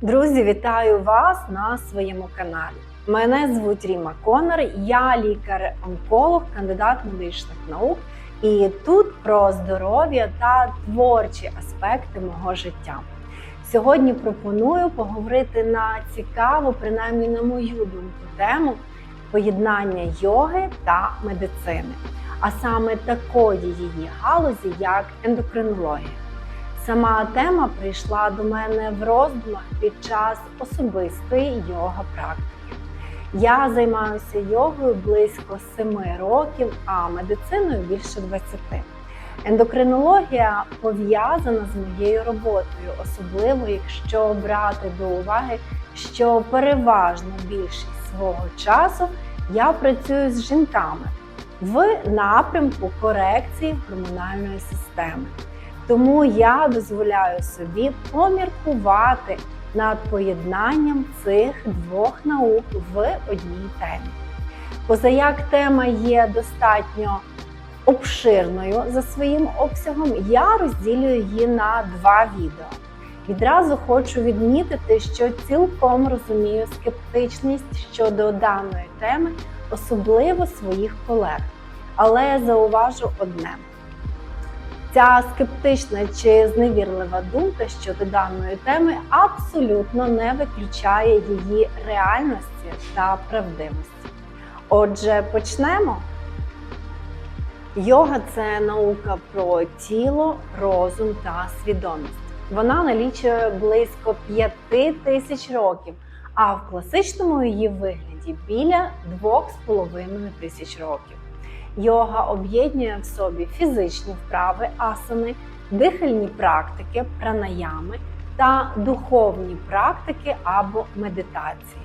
Друзі, вітаю вас на своєму каналі. Мене звуть Ріма Конор, я лікар-онколог, кандидат медичних наук. І тут про здоров'я та творчі аспекти мого життя. Сьогодні пропоную поговорити на цікаву, принаймні на мою думку, тему поєднання йоги та медицини, а саме такої її галузі, як ендокринологія. Сама тема прийшла до мене в роздумах під час особистої йога практики. Я займаюся йогою близько 7 років, а медициною більше 20. Ендокринологія пов'язана з моєю роботою, особливо якщо брати до уваги, що переважно більшість свого часу я працюю з жінками в напрямку корекції гормональної системи. Тому я дозволяю собі поміркувати над поєднанням цих двох наук в одній темі. Позаяк тема є достатньо обширною за своїм обсягом, я розділю її на два відео. Відразу хочу відмітити, що цілком розумію скептичність щодо даної теми, особливо своїх колег. Але зауважу одне. Ця скептична чи зневірлива думка щодо даної теми абсолютно не виключає її реальності та правдивості. Отже, почнемо. Йога це наука про тіло, розум та свідомість. Вона налічує близько п'яти тисяч років, а в класичному її вигляді біля 2,5 тисяч років. Йога об'єднує в собі фізичні вправи, асани, дихальні практики, пранаями та духовні практики або медитації.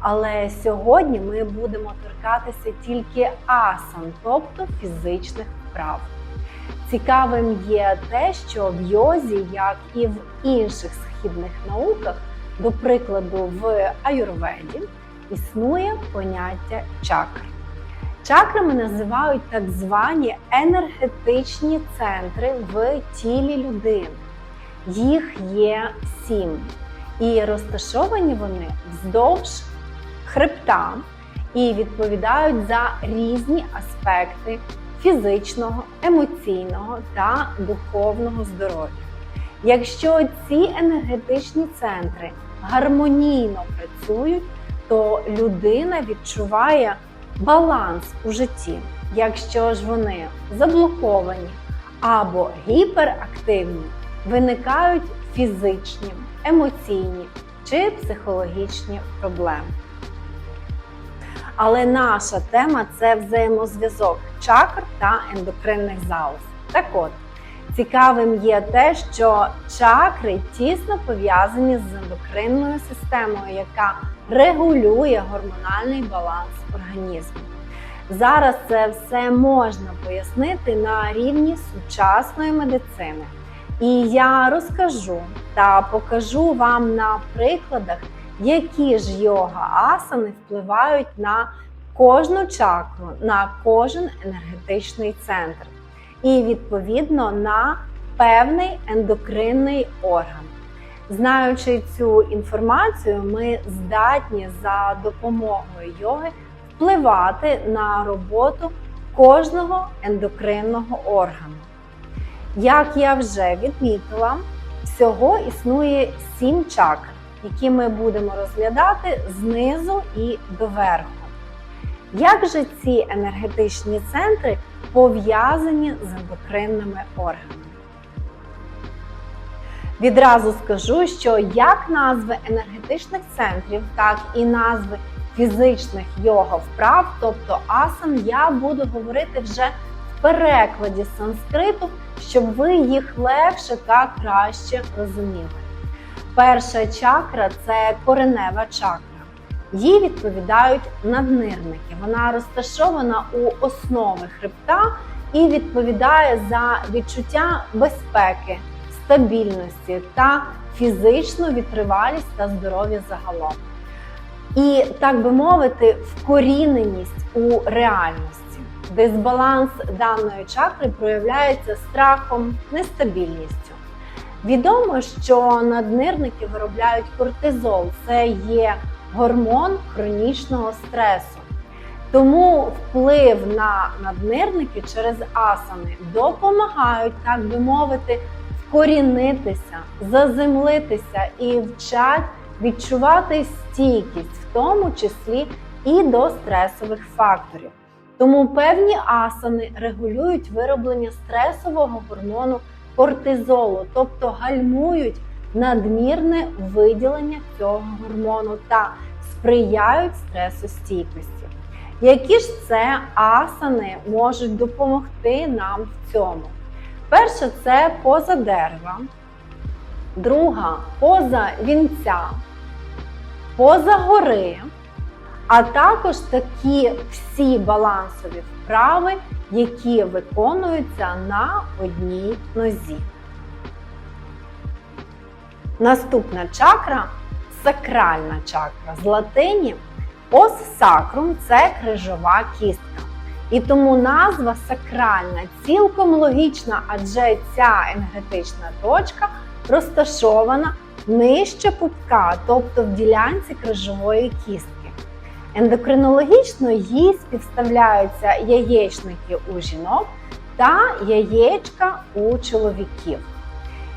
Але сьогодні ми будемо торкатися тільки асан, тобто фізичних вправ. Цікавим є те, що в йозі, як і в інших східних науках, до прикладу, в аюрведі, існує поняття чакр. Чакрами називають так звані енергетичні центри в тілі людини. Їх є сім. І розташовані вони вздовж хребта і відповідають за різні аспекти фізичного, емоційного та духовного здоров'я. Якщо ці енергетичні центри гармонійно працюють, то людина відчуває баланс у житті. Якщо ж вони заблоковані або гіперактивні, виникають фізичні, емоційні чи психологічні проблеми. Але наша тема це взаємозв'язок чакр та ендокринних залоз. Так от, цікавим є те, що чакри тісно пов'язані з ендокринною системою, яка регулює гормональний баланс організму. Зараз це все можна пояснити на рівні сучасної медицини. І я розкажу та покажу вам на прикладах, які ж йога асани впливають на кожну чакру, на кожен енергетичний центр, і відповідно на певний ендокринний орган. Знаючи цю інформацію, ми здатні за допомогою йоги впливати на роботу кожного ендокринного органу. Як я вже відмітила, всього існує сім чакр, які ми будемо розглядати знизу і доверху. Як же ці енергетичні центри пов'язані з ендокринними органами? Відразу скажу, що як назви енергетичних центрів, так і назви фізичних йога вправ, тобто асан, я буду говорити вже в перекладі санскриту, щоб ви їх легше та краще розуміли. Перша чакра це коренева чакра. Їй відповідають наднирники. Вона розташована у основи хребта і відповідає за відчуття безпеки, стабільності та фізичну витривалість та здоров'я загалом. І, так би мовити, вкоріненість у реальності. Дисбаланс даної чакри проявляється страхом, нестабільністю. Відомо, що наднирники виробляють кортизол, це є гормон хронічного стресу. Тому вплив на наднирники через асани допомагають, так би мовити, вкорінитися, заземлитися і вчать відчувати стійкість, в тому числі і до стресових факторів. Тому певні асани регулюють вироблення стресового гормону кортизолу, тобто гальмують надмірне виділення цього гормону та сприяють стресостійкості. Які ж це асани можуть допомогти нам в цьому? Перша це поза дерева, друга поза вінця, поза гори, а також такі всі балансові вправи, які виконуються на одній нозі. Наступна чакра сакральна чакра з латині. Ос сакрум це крижова кістка. І тому назва сакральна цілком логічна, адже ця енергетична точка розташована нижче пупка, тобто в ділянці крижової кістки. Ендокринологічно їй співставляються яєчники у жінок та яєчка у чоловіків.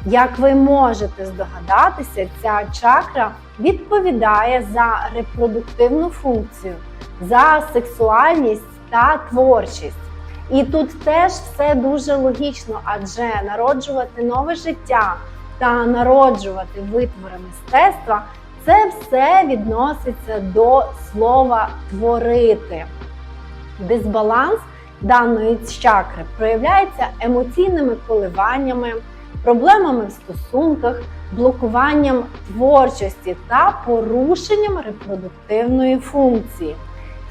Як ви можете здогадатися, ця чакра відповідає за репродуктивну функцію, за сексуальність та творчість. І тут теж все дуже логічно, адже народжувати нове життя та народжувати витвори мистецтва це все відноситься до слова творити. Дисбаланс даної чакри проявляється емоційними коливаннями, проблемами в стосунках, блокуванням творчості та порушенням репродуктивної функції.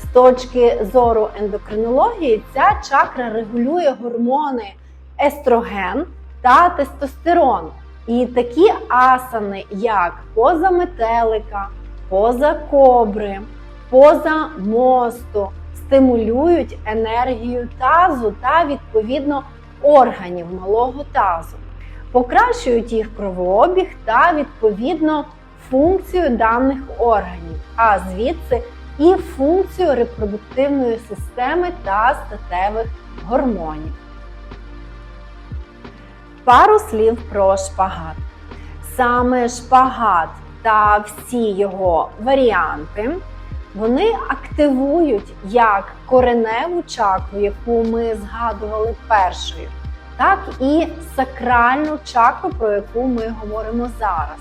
З точки зору ендокринології, ця чакра регулює гормони естроген та тестостерон. І такі асани, як поза метелика, поза кобри, поза мосту, стимулюють енергію тазу та відповідно органів малого тазу, покращують їх кровообіг та відповідно функцію даних органів, а звідси і функцію репродуктивної системи та статевих гормонів. Пару слів про шпагат. Саме шпагат та всі його варіанти вони активують як кореневу чакру, яку ми згадували першою, так і сакральну чакру, про яку ми говоримо зараз.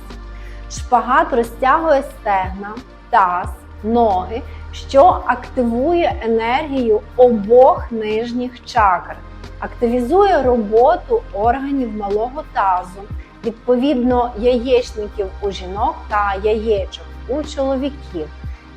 Шпагат розтягує стегна, таз, ноги, що активує енергію обох нижніх чакр активізує роботу органів малого тазу, відповідно яєчників у жінок та яєчок у чоловіків.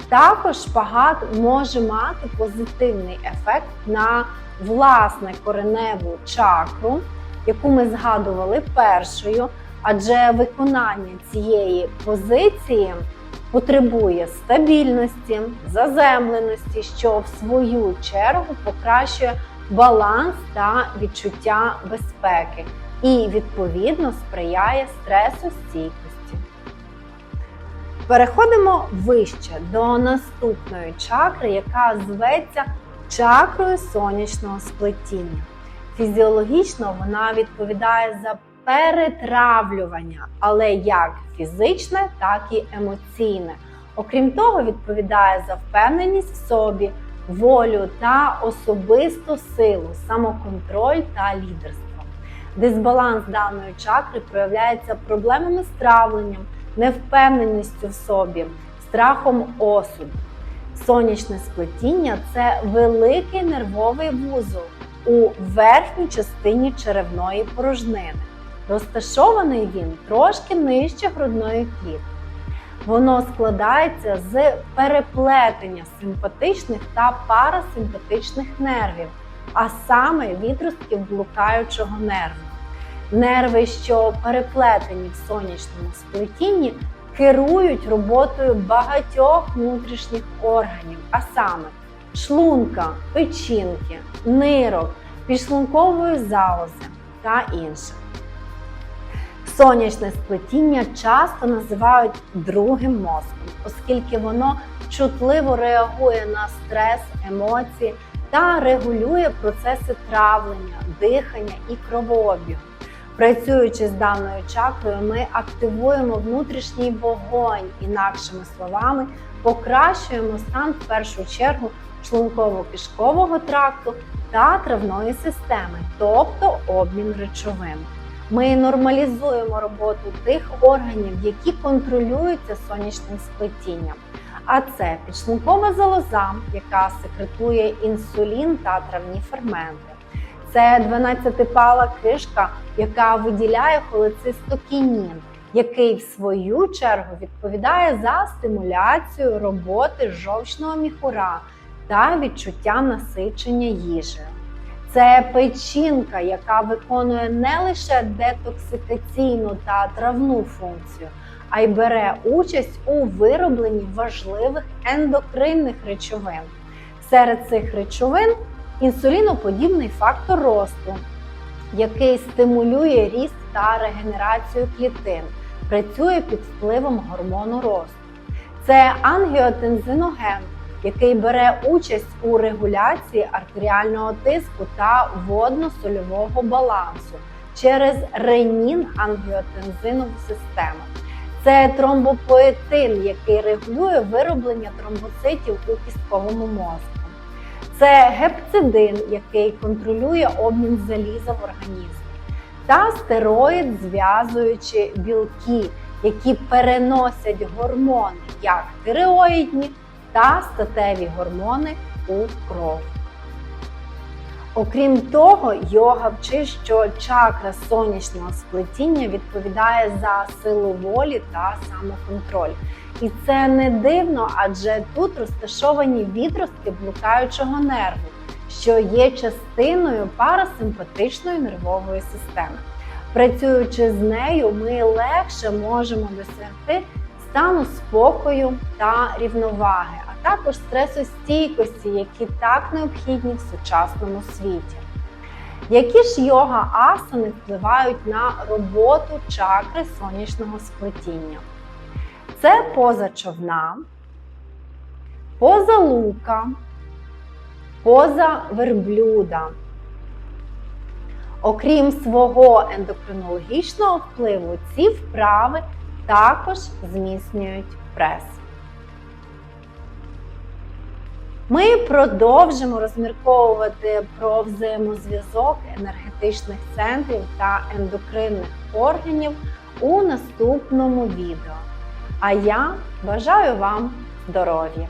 Також шпагат може мати позитивний ефект на власне кореневу чакру, яку ми згадували першою, адже виконання цієї позиції потребує стабільності, заземленості, що в свою чергу покращує баланс та відчуття безпеки і, відповідно, сприяє стресостійкості. Переходимо вище до наступної чакри, яка зветься чакрою сонячного сплетіння. Фізіологічно вона відповідає за перетравлювання, але як фізичне, так і емоційне. Окрім того, відповідає за впевненість в собі, волю та особисту силу, самоконтроль та лідерство. Дисбаланс даної чакри проявляється проблемами з травленням, невпевненістю в собі, страхом осуду. Сонячне сплетіння це великий нервовий вузол у верхній частині черевної порожнини. Розташований він трошки нижче грудної клітки. Воно складається з переплетення симпатичних та парасимпатичних нервів, а саме відростків блукаючого нерву. Нерви, що переплетені в сонячному сплетінні, керують роботою багатьох внутрішніх органів, а саме шлунка, печінки, нирок, підшлункової залози та інше. Сонячне сплетіння часто називають другим мозком, оскільки воно чутливо реагує на стрес, емоції та регулює процеси травлення, дихання і кровообігу. Працюючи з даною чакрою, ми активуємо внутрішній вогонь, інакшими словами, покращуємо стан в першу чергу шлунково-кишкового тракту та травної системи, тобто обмін речовин. Ми нормалізуємо роботу тих органів, які контролюються сонячним сплетінням. А це підшлункова залоза, яка секретує інсулін та травні ферменти. Це 12-пала кишка, яка виділяє холецистокінін, який в свою чергу відповідає за стимуляцію роботи жовчного міхура та відчуття насичення їжею. Це печінка, яка виконує не лише детоксикаційну та травну функцію, а й бере участь у виробленні важливих ендокринних речовин. Серед цих речовин інсуліноподібний фактор росту, який стимулює ріст та регенерацію клітин, працює під впливом гормону росту. Це ангіотензиноген, який бере участь у регуляції артеріального тиску та водно-сольового балансу через ренін-ангіотензинову систему. Це тромбопоетин, який регулює вироблення тромбоцитів у кістковому мозку. Це гепцидин, який контролює обмін заліза в організмі. Та стероїд, зв'язуючи білки, які переносять гормони, як тиреоїдні та статеві гормони у кров. Окрім того, йога вчить, що чакра сонячного сплетіння відповідає за силу волі та самоконтроль. І це не дивно, адже тут розташовані відростки блукаючого нерву, що є частиною парасимпатичної нервової системи. Працюючи з нею, ми легше можемо досягти стану спокою та рівноваги, також стресостійкості, які так необхідні в сучасному світі. Які ж йога асани впливають на роботу чакри сонячного сплетіння? Це поза човна, поза лука, поза верблюда. Окрім свого ендокринологічного впливу, ці вправи також зміцнюють прес. Ми продовжимо розмірковувати про взаємозв'язок енергетичних центрів та ендокринних органів у наступному відео. А я бажаю вам здоров'я!